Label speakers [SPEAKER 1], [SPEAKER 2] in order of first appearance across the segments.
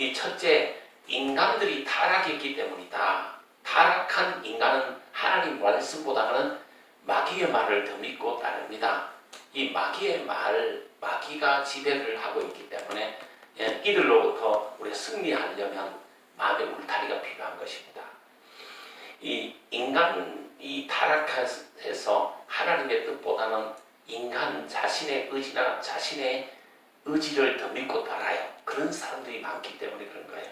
[SPEAKER 1] 이 첫째 인간들이 타락했기 때문이다. 타락한 인간은 하나님 말씀보다는 마귀의 말을 더 믿고 따릅니다. 이 마귀의 말, 마귀가 지배를 하고 있기 때문에 예, 이들로부터 우리가 승리하려면 마음의 울타리가 필요한 것입니다. 이 인간 이 타락해서 하나님의 뜻보다는 인간 자신의 의지나 자신의 의지를 더 믿고 따라요. 그런 사람들이 많기 때문에 그런 거예요.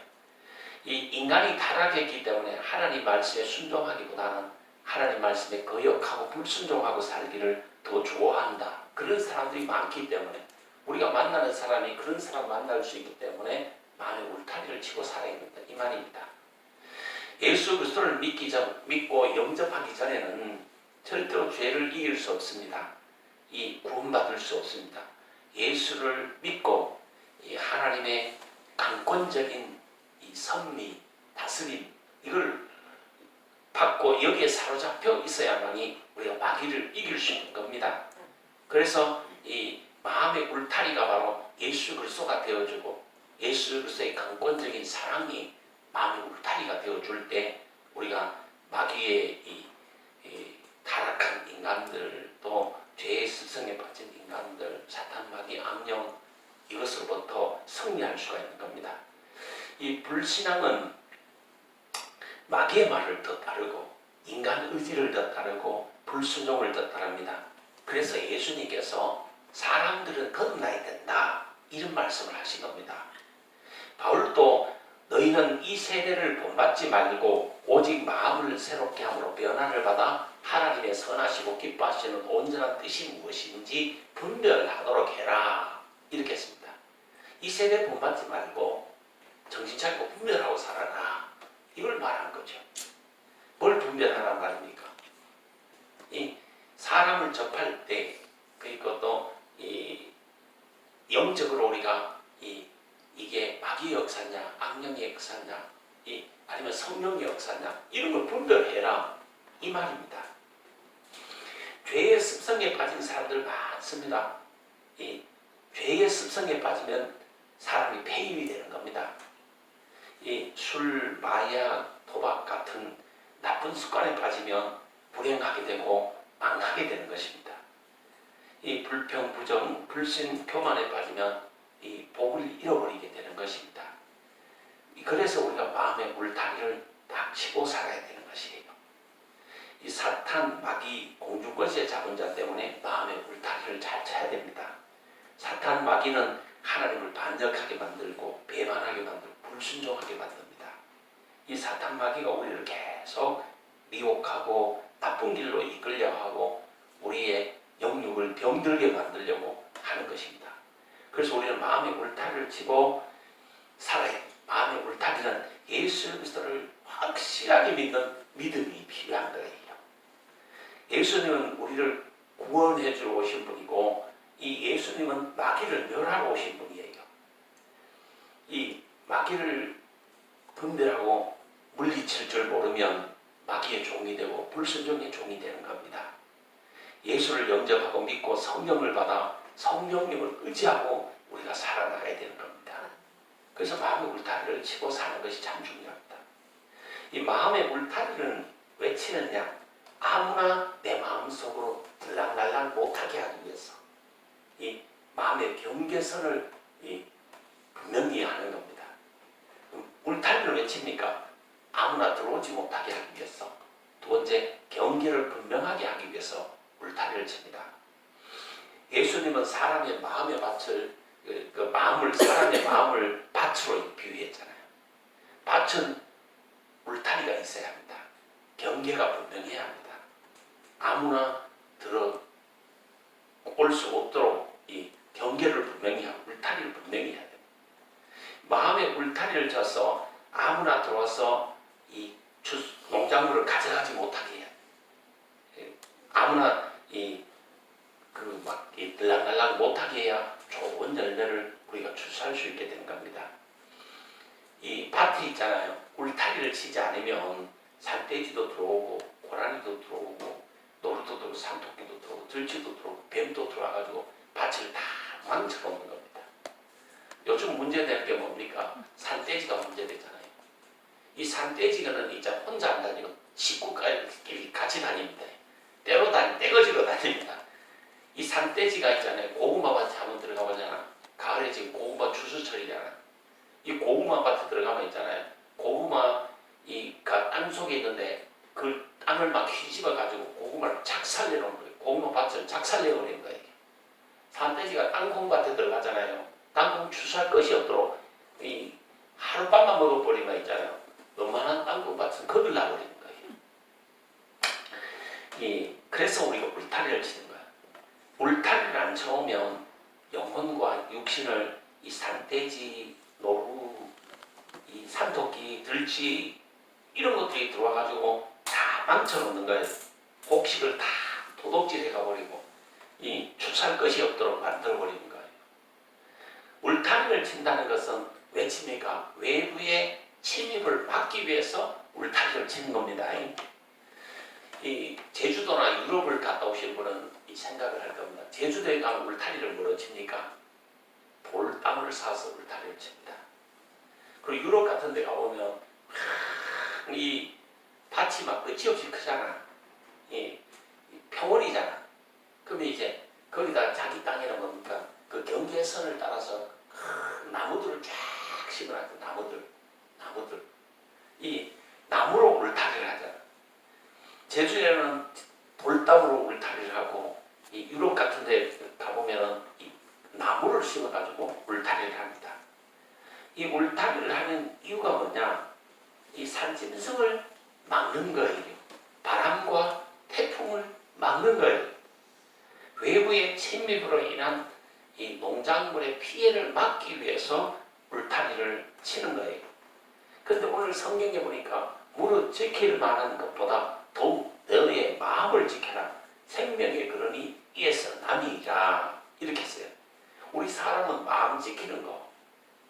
[SPEAKER 1] 이 인간이 타락했기 때문에 하나님 말씀에 순종하기보다는 하나님 말씀에 거역하고 불순종하고 살기를 더 좋아한다. 그런 사람들이 많기 때문에 우리가 만나는 사람이 그런 사람 만날 수 있기 때문에 마음의 울타리를 치고 살아야 된다. 이 말입니다. 예수 그리스도를 믿기 전, 믿고 영접하기 전에는 절대로 죄를 이길 수 없습니다. 이 구원받을 수 없습니다. 예수를 믿고 이 하나님의 강권적인 이 섭리, 다스림 이걸 받고 여기에 사로잡혀 있어야만이 우리가 마귀를 이길 수 있는 겁니다. 그래서 이 마음의 울타리가 바로 예수 그리스도가 되어주고 예수 그리스도의 강권적인 사랑이 마음의 울타리가 되어줄 때 우리가 마귀의 이, 이 타락한 인간들 또 죄의 습성에 빠진 인간들 사탄 마귀 악령 이것으로부터 승리할 수가 있는 겁니다. 이 불신앙은 마귀의 말을 더 따르고 인간 의지를 더 따르고 불순종을 더 따릅니다. 그래서 예수님께서 사람들은 거듭나야 된다 이런 말씀을 하신 겁니다. 바울도 너희는 이 세대를 본받지 말고 오직 마음을 새롭게 함으로 변화를 받아 하나님의 선하시고 기뻐하시는 온전한 뜻이 무엇인지 분별하도록 해라 이렇게 했습니다. 이 세대 본받지 말고 정신 차리고 분별하고 살아라 이걸 말한 거죠. 뭘 분별하란 말입니까? 이 사람을 접할 때 그리고 또이 영적으로 우리가 이 이게 마귀의 역사냐 악령의 역사냐 이 아니면 성령의 역사냐 이런 걸 분별해라 이 말입니다. 죄의 습성에 빠진 사람들 많습니다. 이 죄의 습성에 빠지면 사람이 폐인이 되는 겁니다. 이 술, 마약, 도박 같은 나쁜 습관에 빠지면 불행하게 되고 망하게 되는 것입니다. 이 불평, 부정, 불신, 교만에 빠지면 이 복을 잃어버리게 되는 것입니다. 그래서 우리가 마음의 울타리를 딱 치고 살아야 되는 것이에요. 이 사탄, 마귀, 공주권세 잡은 자 때문에 마음의 울타리를 잘 쳐야 됩니다. 사탄, 마귀는 하나님을 반역하게 만들고 배반하게 만들고 불순종하게 만듭니다. 이 사탄, 마귀가 우리를 계속 미혹하고 나쁜 길로 이끌려 하고 우리의 영육을 병들게 만들려고 하는 것입니다. 그래서 우리는 마음의 울타리를 치고 살아야. 마음의 울타리는 예수 그리스도를 확실하게 믿는 믿음이 필요한 거예요. 예수님은 우리를 구원해 주러 오신 분이고 이 예수님은 마귀를 멸하러 오신 분이에요. 이 마귀를 분별하고 물리칠 줄 모르면 마귀의 종이 되고 불순종의 종이 되는 겁니다. 예수를 영접하고 믿고 성령을 받아 성령님을 의지하고 우리가 살아나가야 되는 겁니다. 그래서 마음의 울타리를 치고 사는 것이 참 중요합니다. 이 마음의 울타리는 왜 치느냐? 아무나 내 마음속으로 들락날락 못하게 하기 위해서 이 마음의 경계선을 이 분명히 하는 겁니다. 울타리를 왜 칩니까? 아무나 들어오지 못하게 하기 위해서 두 번째 경계를 분명하게 하기 위해서 울타리를 칩니다. 예수님은 사람의 마음의 밭을 그, 그 마음을 사람의 마음을 밭으로 비유했잖아요. 밭 밭은 울타리가 있어야 합니다. 경계가 분명해야 합니다. 아무나 들어 올 수 없도록 이 경계를 분명히 하고 울타리를 분명히 해야 돼요. 마음의 울타리를 쳐서 아무나 들어와서 이 주, 농작물을 가져가지 못하게 해야 돼요. 아무나 이 그막이 들락날락 못하게 해야 좋은 열매를 우리가 추수할 수 있게 되는 겁니다. 이 밭에 있잖아요. 울타리를 치지 않으면 산돼지도 들어오고 고라니도 들어오고 노루도 들어오고 산토끼도 들어오고 들쥐도 들어오고 뱀도 들어와가지고 밭을 다 망쳐놓는 겁니다. 요즘 문제되는 게 뭡니까? 산돼지가 문제되잖아요. 이 산돼지가는 이제 혼자 안 다니고 식구끼리 같이 다닙니다. 때로 다니, 떼거지로 다닙니다. 이 산돼지가 있잖아요. 고구마 밭에 한번 들어가 보잖아. 가을에 지금 고구마 추수철이잖아. 이 고구마 밭에 들어가면 있잖아요. 고구마 이땅 속에 있는데 그 땅을 막 휘집어 가지고 고구마를 착살내 놓은 거예요. 고구마 밭을 착살내 버리는 거예요. 산돼지가 땅콩밭에 들어가잖아요. 땅콩 추수할 것이 없도록 이 하룻밤만 먹어버리면 있잖아요. 요만한 땅콩밭은 거들 나 버리는 거예요. 이 그래서 우리가 울타리를 치는 거야. 울타리를 안 쳐오면 영혼과 육신을 이 산돼지, 노루, 이 산토끼, 들쥐 이런 것들이 들어와가지고 다 망쳐놓는 거예요. 곡식을 다 도둑질해 가버리고 이 추수할 것이 없도록 만들어버리는 거예요. 울타리를 친다는 것은 외침이가 외부의 침입을 막기 위해서 울타리를 치는 겁니다. 이 제주도나 유럽을 갔다 오신 분은 이 생각을 할 겁니다. 제주도에 가면 울타리를 뭐로 칩니까? 돌담을 사서 울타리를 칩니다. 그리고 유럽 같은 데 가보면 이 밭이 막 끝이 없이 크잖아. 이 평원이잖아. 그러면 이제 거기다 자기 땅이라는 겁니까? 그 경계선을 따라서 큰 나무들을 쫙 심어놨고 나무들, 나무들. 이 나무로 울타리를 하잖아. 제주에는 돌담으로 울타리를 하고 이 유럽 같은 데 가보면은 이 나무를 심어가지고 울타리를 합니다. 이 울타리를 하는 이유가 뭐냐? 이 산짐승을 막는 거예요. 바람과 태풍을 막는 거예요. 외부의 침입으로 인한 이 농작물의 피해를 막기 위해서 울타리를 치는 거예요. 그런데 오늘 성경에 보니까 무릇 지킬 만한 것보다 더욱 너의 마음을 지켜라. 생명의 그러니 이에서 남이라. 이렇게 했어요. 우리 사람은 마음 지키는 거,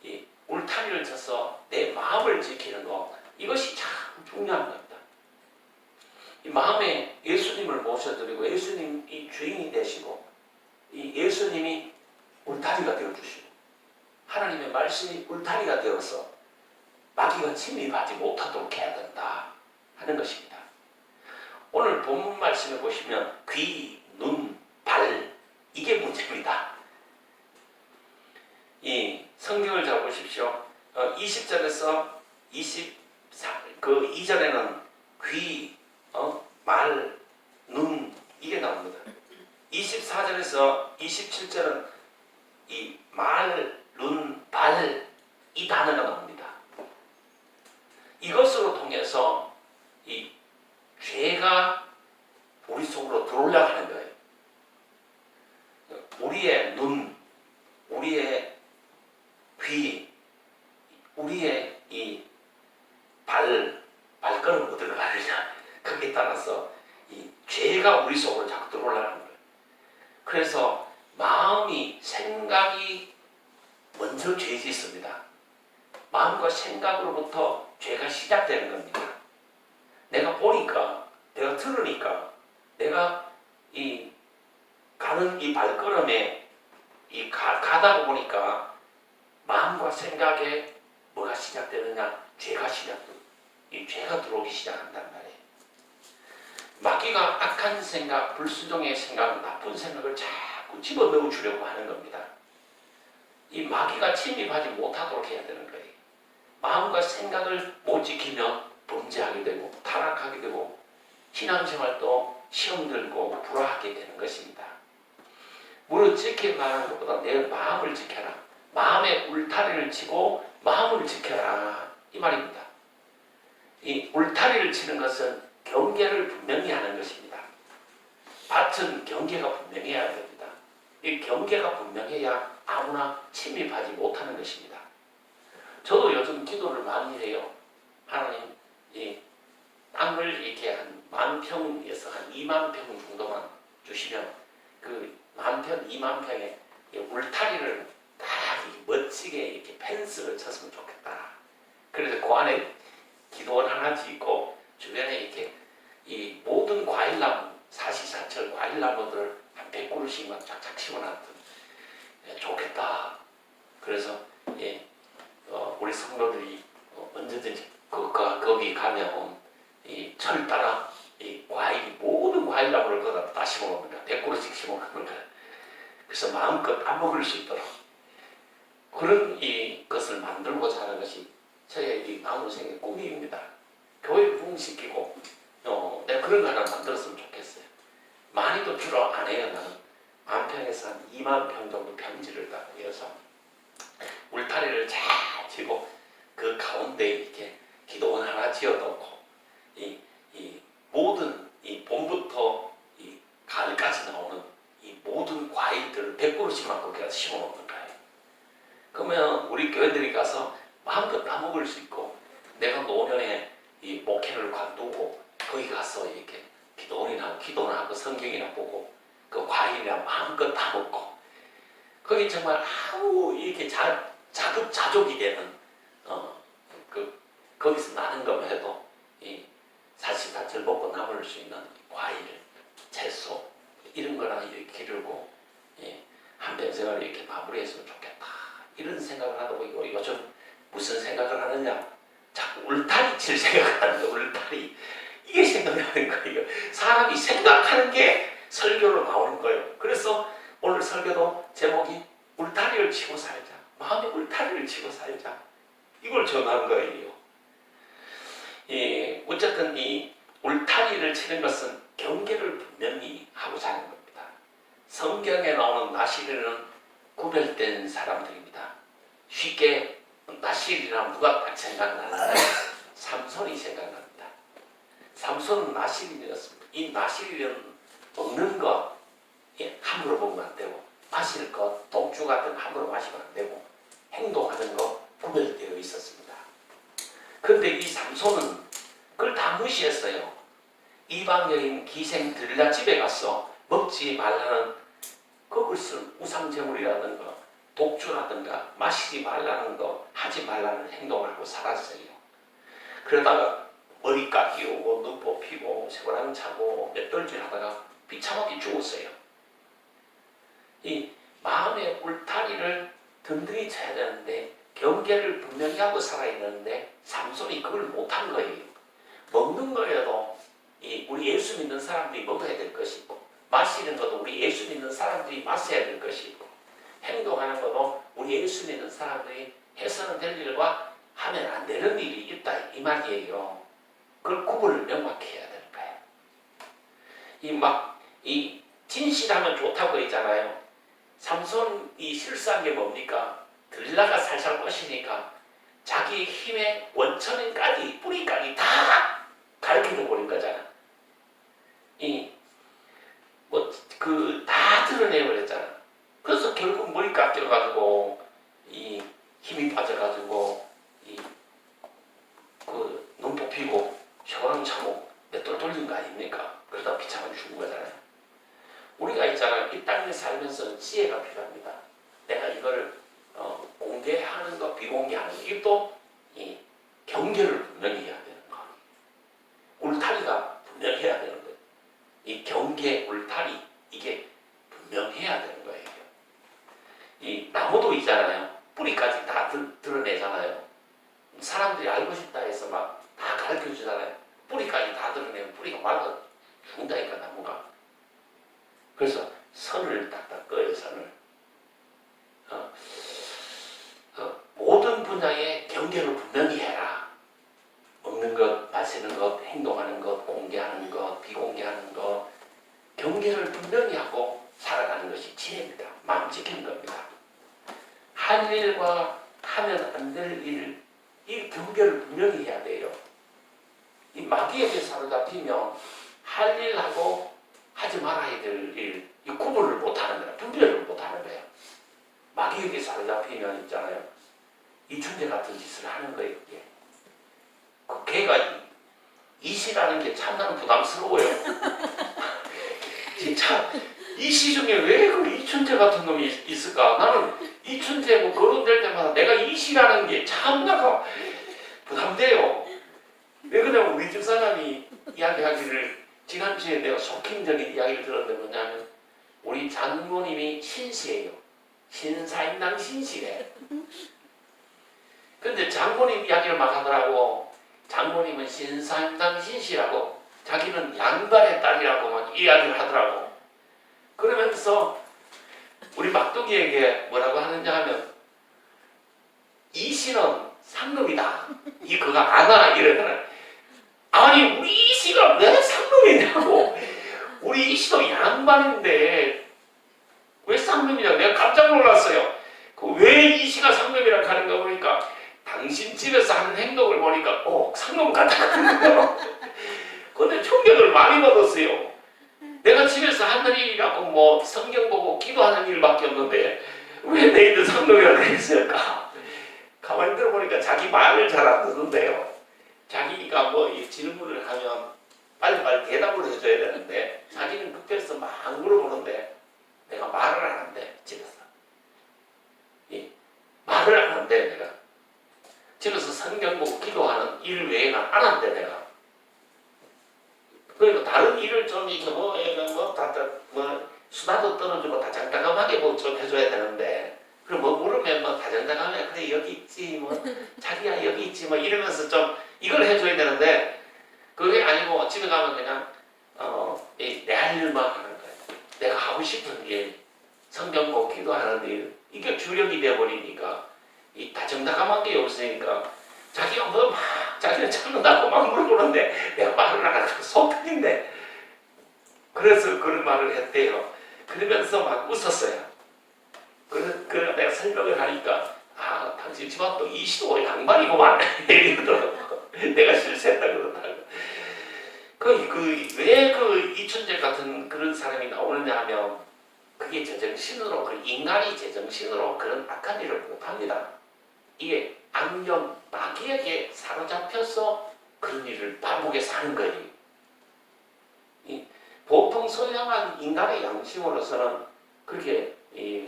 [SPEAKER 1] 이 울타리를 쳐서 내 마음을 지키는 거, 이것이 참 중요한 겁니다. 이 마음에 예수님을 모셔드리고 예수님이 주인이 되시고 이 예수님이 울타리가 되어주시고 하나님의 말씀이 울타리가 되어서 마귀가 침입하지 못하도록 해야 된다 하는 것입니다. 오늘 본문 말씀에 보시면 귀, 눈, 발 이게 문제입니다. 이 성경을 잘 보십시오. 어, 20절에서 24, 그 이전에는 귀, 어, 말, 눈 이게 나옵니다. 24절에서 27절은 이 말, 눈, 발 이 단어가 나옵니다. 이것으로 통해서 이 죄가 우리 속으로 들어오려 하는 거예요. 우리의 눈, 우리의 귀, 우리의 이 발, 발걸음 어디로 가느냐. 거기에 따라서 이 죄가 우리 속으로 자꾸 들어오려는 거예요. 그래서 마음이, 생각이 먼저 죄 짓습니다. 마음과 생각으로부터 죄가 시작되는 겁니다. 내가 보니까, 내가 들으니까, 내가 이 가는 이 발걸음에 이 가, 가다 보니까 마음과 생각에 뭐가 시작되느냐? 죄가 시작돼. 이 죄가 들어오기 시작한단 말이에요. 마귀가 악한 생각, 불수동의 생각, 나쁜 생각을 자꾸 집어넣어 주려고 하는 겁니다. 이 마귀가 침입하지 못하도록 해야 되는 거예요. 마음과 생각을 못 지키면 범죄하게 되고 타락하게 되고 신앙생활도 시험 들고 불화하게 되는 것입니다. 지킬 만한 것보다 내 마음을 지켜라. 마음의 울타리를 치고 마음을 지켜라. 이 말입니다. 이 울타리를 치는 것은 경계를 분명히 하는 것입니다. 밭은 경계가 분명해야 됩니다. 이 경계가 분명해야 아무나 침입하지 못하는 것입니다. 저도 요즘 기도를 많이 해요. 하나님, 이 땅을 이렇게 한 만 평에서 한 2만 평 정도만 주시면 그 만 평, 2만 평에 이 울타리를 딱 멋지게 이렇게 펜스를 쳤으면 좋겠다. 그래서 그 안에 기도원 하나 짓고 주변에 이렇게 이 모든 과일나무, 사시사철 과일나무들 한 100그루씩만 쫙쫙 심어놨던 예, 좋겠다. 그래서 예, 어, 우리 성도들이 어, 언제든지 그, 그, 거기 가면 이 철 따라 이 과일 모든 과일나무를 거기다 다 심어놓는 거야. 100그루씩 심어놓는 거야. 그래서 마음껏 따먹을 수 있도록 그런 이 것을 만들고자 하는 것이 저의 이 나무생의 꿈입니다. 교회 부흥시키고 어, 내가 그런 거 하나 만들었으면 좋겠어요. 많이도 주로 안 해요. 나는 만평에서 한 2만 평 정도 평지를 딱 이어서 울타리를 잘 치고 그 가운데 이렇게 기도원 하나 지어놓고 이, 이 모든 이 봄부터 이 가을까지 나오는 이 모든 과일들을 100그루씩만 거기다 심어놓는 거예요. 그러면 우리 교회들이 가서 마음껏 따먹을 수 있고 내가 노년에 이 목회를 관두고 거기 가서 이렇게 기도원이나 기도나 하고 성경이나 보고 그 과일이나 마음껏 따먹고 거기 정말 아무 이렇게 자, 자급 자족이 되는 어, 그 거기서 나는 것만 해도 이 사실사철 먹고 남을 수 있는 과일, 채소 이런 거나 이렇게 기르고 예, 한평생을 이렇게 마무리했으면 좋겠다. 이런 생각을 하고 이거 요즘 무슨 생각을 하느냐 자꾸 울타리 칠 생각을 하는 거 울타리. 이게 생각나는 거예요. 사람이 생각하는 게 설교로 나오는 거예요. 그래서 오늘 설교도 제목이 울타리를 치고 살자. 마음의 울타리를 치고 살자. 이걸 전한 거예요. 예, 어쨌든 이 울타리를 치는 것은 경계를 분명히 하고자 하는 겁니다. 성경에 나오는 나시리는 구별된 사람들입니다. 쉽게 나실이랑 누가 딱 생각나는데 삼손이 생각납니다. 삼손은 나실인이었습니다. 이 나실은 먹는 것 예, 함부로 먹으면 안 되고 마실 것, 독주 같은 거 함부로 마시면 안 되고 행동하는 거 구별되어 있었습니다. 그런데 이 삼손은 그걸 다 무시했어요. 이방 여인 기생 들라 집에 가서 먹지 말라는 그것을 우상제물이라든가 독주라든가 마시지 말라는 거 하지 말라는 행동을 하고 살았어요. 그러다가 머리 깎이고 눈 뽑히고 세고랑 차고 맷돌질 하다가 비참하게 죽었어요. 이 마음의 울타리를 든든히 쳐야 되는데 경계를 분명히 하고 살아야 되는데 삼손이 그걸 못한 거예요. 먹는 거에도 이 우리 예수 믿는 사람들이 먹어야 될 것이고 마시는 것도 우리 예수 믿는 사람들이 마셔야 될 것이고 행동하는 것도 우리 예수 믿는 사람들이 해서는 될 일과 하면 안 되는 일이 있다 이 말이에요. 그걸 구분을 명확히 해야 되는 거예요. 이 막 이 진실하면 좋다고 했잖아요. 삼손이 실수한 게 뭡니까? 들라가 살살 것이니까 자기 힘의 원천까지 뿌리까지 다 가르쳐 버린 거잖아. 이 뭐 그 다 드러내 버렸잖아. 그래서 결국 머리 깎여가지고 이 힘이 빠져가지고 이그 눈 뽑히고 혀랑 차고 맷돌 돌린 거 아닙니까? 그러다 비참하게 죽은 거잖아요. 우리가 있잖아요. 이 땅에 살면서 지혜가 필요합니다. 내가 이거를 어, 공개하는 거, 비공개하는 거, 이것도 이 경계를 분명히 해야 되는 거. 울타리가 분명해야 되는 거예요. 이 경계, 울타리 이게 분명해야 되는 거예요. 이 나무도 있잖아요. 뿌리까지 다 드, 드러내잖아요. 사람들이 알고 싶다 해서 막 다 가르쳐 주잖아요. 뿌리까지 다 드러내면 뿌리가 말라 죽는다니까 나무가. 그래서 선을 딱딱 꺼요 선을. 어, 어, 모든 분야의 경계를 분명히 해라. 먹는 것, 마시는 것, 행동하는 것, 공개하는 것, 비공개하는 것, 경계를 분명히 하고 살아가는 것이 지혜입니다. 마음 지키는 겁니다. 할 일과 하면 안 될 일, 이 경계를 분명히 해야 돼요. 이 마귀에게 사로잡히면 할 일하고 하지 말아야 될 일, 이 구분을 못하는 거야. 분별을 못하는 거야. 마귀에게 사로잡히면 있잖아요. 이춘재 같은 짓을 하는 거예요. 이게. 그 걔가 이시라는 게 참 나는 부담스러워요. 진짜 이 시 중에 왜 그 이춘재 같은 놈이 있- 있을까? 나는 이춘재 뭐 거론될 때마다 내가 이시라는 게 참나가 부담돼요. 왜 그러냐면 우리 집 사람이 이야기하기를 지난주에 내가 속행적인 이야기를 들었는데 뭐냐면 우리 장모님이 신시예요. 신사임당 신시래. 근데 장모님 이야기를 막 하더라고. 장모님은 신사임당 신시라고 자기는 양반의 딸이라고 막 이야기를 하더라고. 그러면서 우리 막둥이에게 뭐라고 하느냐 하면 이 씨는 상놈이다. 이 그가 안아 이러더라. 아니 우리 이 씨가 왜 상놈이냐고. 우리 이 씨도 양반인데 왜 상놈이냐 내가 깜짝 놀랐어요. 그 왜 이 씨가 상놈이라 하는 거 보니까 당신 집에서 하는 행동을 보니까 어 상놈 같아. 근데 충격을 많이 받았어요. 내가 집에서 하는 일이라고 뭐 성경 보고 기도하는 일밖에 없는데 왜내 있는 상놈이라고 했을까? 가만히 들어보니까 자기 말을 잘 안 듣는데요. 자기가 뭐이 질문을 하면 빨리빨리 대답을 해줘야 되는데 자기는 급해서 막 물어보는데 내가 말을 안 한대 집에서. 이 말을 안 한대 내가. 집에서 성경 보고 기도하는 일 외에는 안 한대 내가. 좀 이렇게 뭐, 이거 뭐, 다, 다, 뭐, 수다도 떨어주고 다정다감하게 뭐 좀 해줘야 되는데, 그럼 뭐 물으면 뭐 다정다감해. 그래, 여기 있지. 뭐, 자기야, 여기 있지. 뭐 이러면서 좀 이걸 해줘야 되는데, 그게 아니고 집에 가면 그냥, 어, 내 할 일만 하는 거야. 내가 하고 싶은 일, 성경 보고 기도 하는 일, 이게 주력이 돼버리니까, 이 다정다감한 게 없으니까, 자기가 뭐 막, 자기는 참는다고 막 물어보는데, 내가 말을 안 하고 속 터진대. 그래서 그런 말을 했대요. 그러면서 막 웃었어요. 그, 그 내가 설명을 하니까 아 당신 집안도 이시도 양반이구만 이러더라고. 내가 실수했다 그러더라고. 그그왜 그 이춘재 같은 그런 사람이 나오느냐 하면 그게 제정신으로 그 인간이 제정신으로 그런 악한 일을 못합니다. 이게 악령 마귀에게 사로잡혀서 그런 일을 반복해서 하는 거예요. 이 보통 선량한 인간의 양심으로서는 그렇게 이,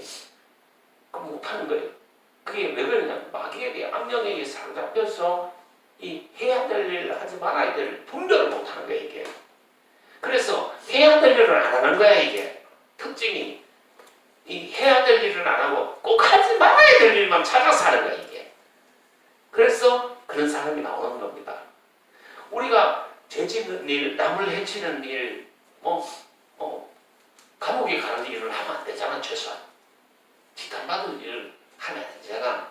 [SPEAKER 1] 그 못하는 거예요. 그게 왜 그러냐? 마귀에게 악령에게 사로잡혀서 이 해야 될 일을 하지 말아야 될 분별을 못하는 거예요 이게. 그래서 해야 될 일을 안 하는 거야 이게 특징이 이 해야 될 일을 안 하고 꼭 하지 말아야 될 일만 찾아서 하는 거야 이게. 그래서 그런 사람이 나오는 겁니다. 우리가 죄 짓는 일, 남을 해치는 일, 뭐, 어, 감옥에 가는 일을 하면 안 되잖아, 최소한. 지탄받을 일을 하면 안 되잖아.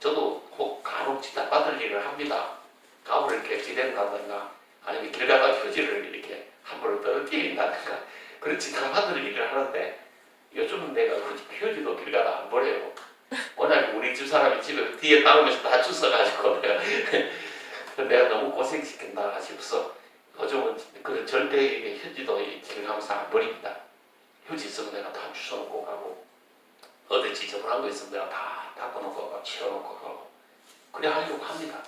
[SPEAKER 1] 저도 혹 간혹 지탄받을 일을 합니다. 가구를 깨지된다든가, 아니면 길 가다 휴지를 이렇게 함부로 떨어뜨린다든가, 그런 지탄받을 일을 하는데, 요즘은 내가 그 휴지도 길 가다 안 버려요. 워낙 우리 집 사람이 집에 뒤에 따르면서 다 주워가지고 내가 내가 너무 고생시킨다 싶어서 요즘은 그 절대 이게 휴지도 길 가면서 안 버립니다. 휴지 있으면 내가 다 주워놓고 가고 어디 지저분한 거 있으면 내가 다 닦아놓고 가고 치워놓고 가고 그래 하려고 합니다.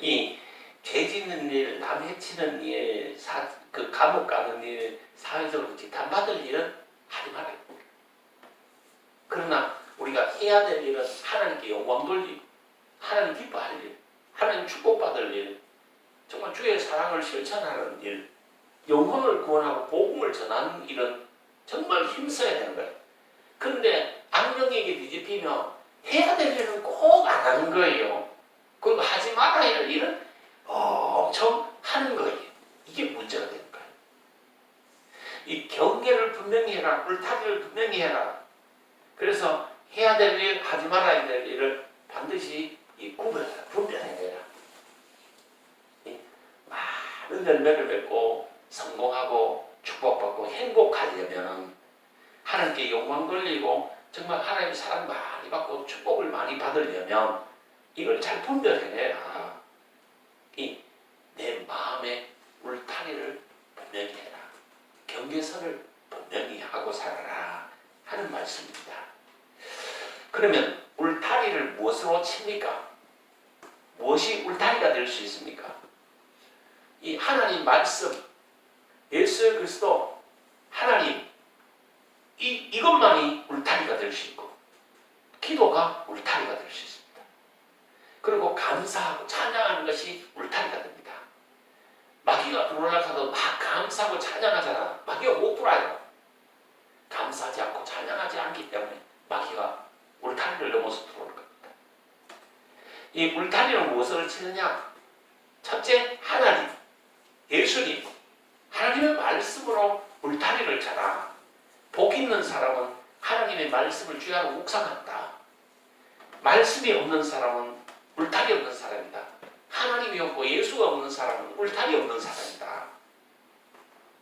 [SPEAKER 1] 이 죄 짓는 일, 남 해치는 일, 사, 그 감옥 가는 일, 사회적으로 지탄받을 일은 하지 말아요. 그러나 우리가 해야 될 일은 하나님께 영광 돌리고 하나님 기뻐할 일, 하나님 축복받을 일, 정말 주의 사랑을 실천하는 일, 영혼을 구원하고 복음을 전하는 일은 정말 힘써야 되는 거예요. 그런데 악령에게 뒤집히면 해야 될 일은 꼭 안 하는 거예요. 그리고 하지 말아야 할 일은 엄청 하는 거예요. 이게 문제가 되는 거예요. 이 경계를 분명히 해라, 울타리를 분명히 해라. 그래서 해야 될 일, 하지 말아야 될 일을 반드시 이 구별해라, 분별해내라. 이 많은 열매를 맺고 성공하고 축복받고 행복하려면 하나님께 영광 돌리고 정말 하나님 사랑 많이 받고 축복을 많이 받으려면 이걸 잘 분별해내라. 이 울타리를 분명히 해라. 경계선을 분명히 하고 살아라 하는 말씀입니다. 그러면 울타리를 무엇으로 칩니까? 무엇이 울타리가 될 수 있습니까? 이 하나님 말씀, 예수 그리스도, 하나님 이 이것만이 울타리가 될 수 있고 기도가 울타리가 될 수 있습니다. 그리고 감사하고 찬양하는 것이 울타리가 됩니다. 마귀가 들어올라 하도 막 감사하고 찬양하잖아. 마귀가 못 들어와요. 감사하지 않고 찬양하지 않기 때문에 마귀가 울타리를 넘어서 들어올 겁니다. 이 울타리는 무엇을 치느냐? 첫째, 하나님, 예수님, 하나님의 말씀으로 울타리를 쳐라. 복 있는 사람은 하나님의 말씀을 주야로 묵상한다. 말씀이 없는 사람은 울타리 없는 사람이다. 하나님이 없고 예수가 없는 사람은 울타리 없는 사람이다.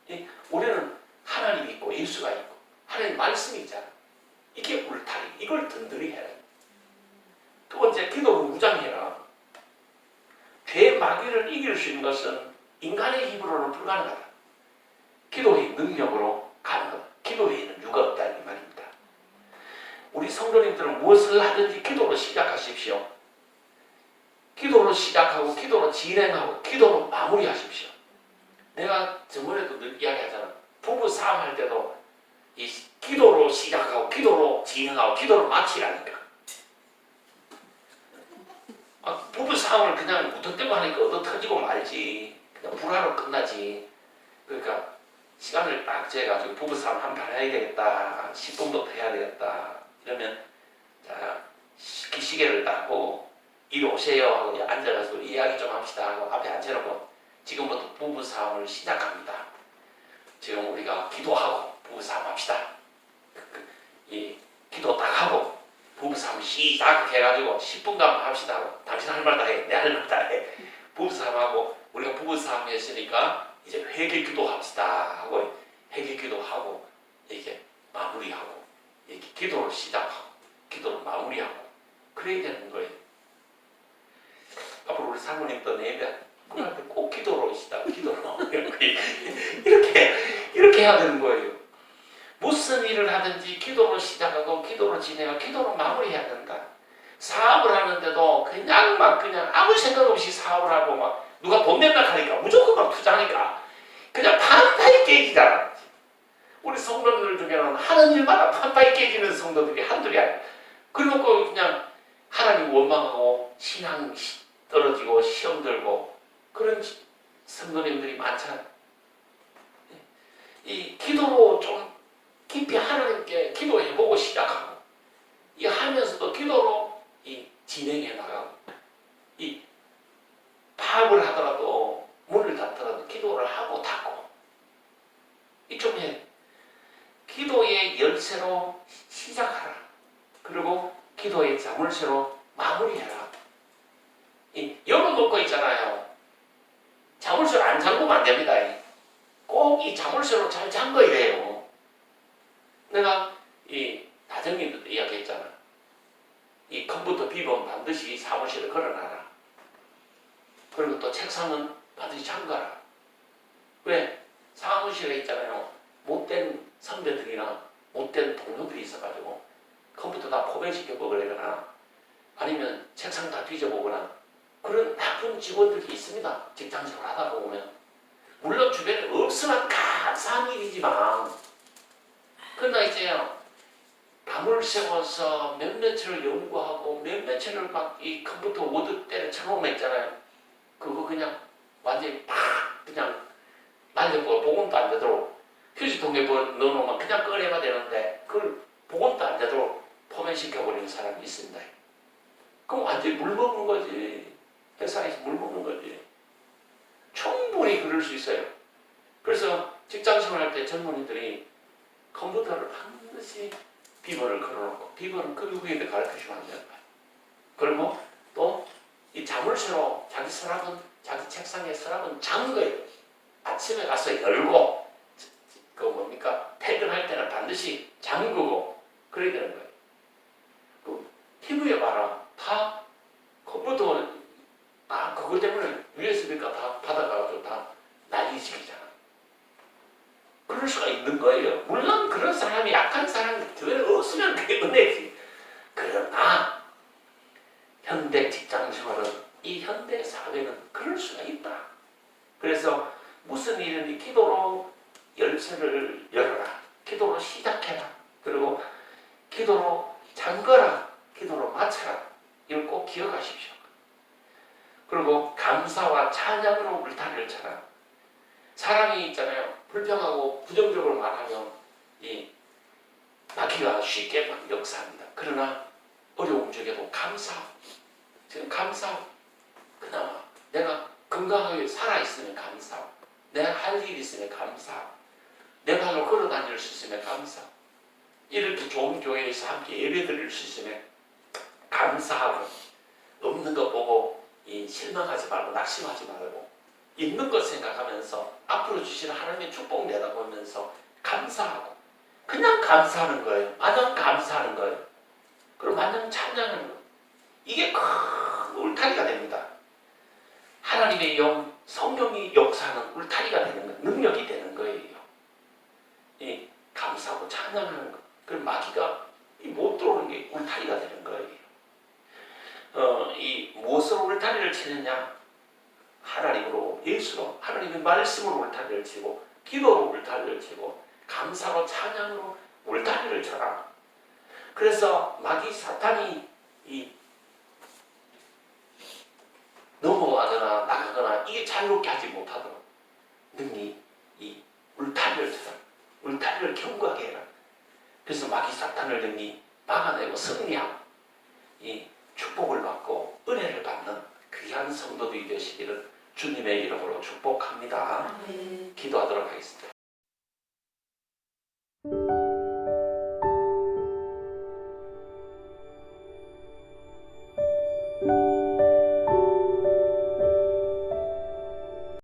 [SPEAKER 1] 이, 우리는 하나님이 있고 예수가 있고 하나님 말씀이 있잖아. 이게 울타리. 이걸 든든히 해라. 두 번째, 기도로 무장해라. 죄 마귀를 이길 수 있는 것은 인간의 힘으로는 불가능하다. 기도의 능력으로 가능하다. 기도에는 유가 없다 이 말입니다. 우리 성도님들은 무엇을 하든지 기도로 시작하십시오. 기도로 시작하고 기도로 진행하고 기도로 마무리하십시오. 내가 저번에도 늘 이야기하잖아. 부부 싸움 할 때도 이 기도로 시작하고 기도로 진행하고 기도로 마치라니까. 아, 부부 싸움을 그냥 무턱대고 하니까 얻어 터지고 말지. 그냥 불화로 끝나지. 그러니까 시간을 딱 재가지고 부부 싸움 한판 해야 되겠다. 10분부터 해야 되겠다. 이러면 자 시- 시계를 딱 보고 이리 오세요 하고 앉아가지고 이야기 좀 합시다 하고 앞에 앉혀놓고 지금부터 부부 싸움을 시작합니다. 지금 우리가 기도하고 부부 싸움 합시다. 그, 그, 이 기도 딱 하고 부부 싸움 시작해가지고 10분간 합시다 하고 당신 할 말 다 해, 내 할 말 다 해. 부부 싸움하고 우리가 부부 싸움 했으니까 이제 회개 기도합시다 하고 회개 기도하고 이게 마무리하고 이렇게 기도를 시작하고 기도를 마무리하고 그래야 되는 거예요. 앞으로 우리 사모님도 내면 그한테 꼭 기도로 시작, 기도로 이렇게 이렇게 해야 되는 거예요. 무슨 일을 하든지 기도로 시작하고 기도로 진행하고 기도로 마무리해야 된다. 사업을 하는데도 그냥 막 그냥 아무 생각 없이 사업을 하고 막 누가 돈 낸다 하니까 무조건 막 투자하니까 그냥 판판이 깨지잖아. 우리 성도들 중에는 하는 일마다 판판이 깨지는 성도들이 한둘이 아니야. 그리고 그냥 하나님 원망하고 신앙 시- 떨어지고 시험 들고 그런 시- 성도님들이 많잖아. 이 기도로 좀 깊이 하나님께 기도해보고 시작하고 이 하면서도 기도로 이 진행해 나가고 이 파업을 하더라도 문을 닫더라도 기도를 하고 닫고 해. 기도의 열쇠로 시작하라. 그리고 기도의 자물쇠로 마무리해라. 이 열어놓고 있잖아요. 자물쇠를 안 잠그면 안 됩니다. 꼭 이 자물쇠로 잘 잠궈야 돼요. 내가 이 다정님도 이야기했잖아. 이 컴퓨터 비번 반드시 사무실에 걸어놔라. 그리고 또 책상은 반드시 잠가라. 왜? 사무실에 있잖아요. 못된 선배들이나 못된 동료들이 있어가지고 컴퓨터 다 포맷시켜 먹으려거나 아니면 책상 다 뒤져보거나 그런 나쁜 직원들이 있습니다. 직장 생활 하다 보면 물론 주변에 없으면 감사한 일이지만 그러나 이제요 밤을 새워서 몇 며칠을 연구하고 몇 며칠을 막 이 컴퓨터 워드 때려 쳐놓으면 있잖아요. 그거 그냥 완전히 팍 그냥 날려보고 복원도 안 되도록 휴지통에 뭐 넣어놓으면 그냥 꺼내면 되는데 그걸 복원도 안 되도록 포맷시켜버리는 사람이 있습니다. 그럼 완전히 물 먹는 거지. 회사에서 물 먹는 거지. 충분히 그럴 수 있어요. 그래서 직장 생활할 때 젊은이들이 컴퓨터를 반드시 비번을 걸어놓고 비번은 그 누구에게 가르쳐 주면 안 되는 거예요. 그리고 또 이 자물쇠로 자기 서랍은 자기 책상에 서랍은 잠그요. 아침에 가서 열고 그 뭡니까 퇴근할 때는 반드시 잠그고 그래야 되는 거예요. 그 피부에 봐라 다 그것도 뭐, 아 그것 때문에 USB가 다 받아가지고 다 날리시기잖아 그럴 수가 있는 거예요. 물론 그런 사람이 약한 사람이 없으면 그게 은혜지. 그러나 현대 직장 생활은 이 현대 사회는 그럴 수가 있다. 그래서 무슨 일이든 기도로 열쇠를 열어라. 기도로 시작해라. 그리고 기도로 잠거라. 기도로 마쳐라. 이걸 꼭 기억하십시오. 그리고 감사와 찬양으로 울타리를 쳐라. 사람이 있잖아요. 불평하고 부정적으로 말하면 이 마귀가 쉽게 막 역사합니다. 그러나 어려움 중에도 감사. 지금 감사. 그나마 내가 건강하게 살아 있으면 감사. 내가 할일 있으면 감사. 내 발로 걸어 다닐 수 있으면 감사. 이렇게 좋은 교회에서 함께 예배 드릴 수 있으면 감사하고 없는 것 보고 이 실망하지 말고 낙심하지 말고 있는 것 생각하면서 앞으로 주시는 하나님의 축복 내다보면서 감사하고 그냥 감사하는 거예요. 마냥 감사하는 거예요. 그리고 마냥 찬양하는 거예요. 이게 큰 울타리가 됩니다. 하나님의 영, 성령이 역사하는 울타리가 되는 거예요. 능력이 되는 거예요. 이 감사하고 찬양하는 거. 그럼 마귀가 이못 들어오는 게 울타리가 되는 거예요. 어, 이 무엇으로 울타리를 치느냐? 하나님으로 예수로 하나님의 말씀으로 울타리를 치고 기도로 울타리를 치고 감사로 찬양으로 울타리를 쳐라. 그래서 마귀 사탄이 이 넘어가거나 나가거나 이게 자유롭게 하지 못하도록 능히 이 울타리를 쳐라. 울타리를 견고하게 해라. 그래서 마귀 사탄을 능히 막아내고 승리하고 이 축복을 받고 은혜를 받는 귀한 성도들이 되시기를 주님의 이름으로 축복합니다. 기도하도록 하겠습니다.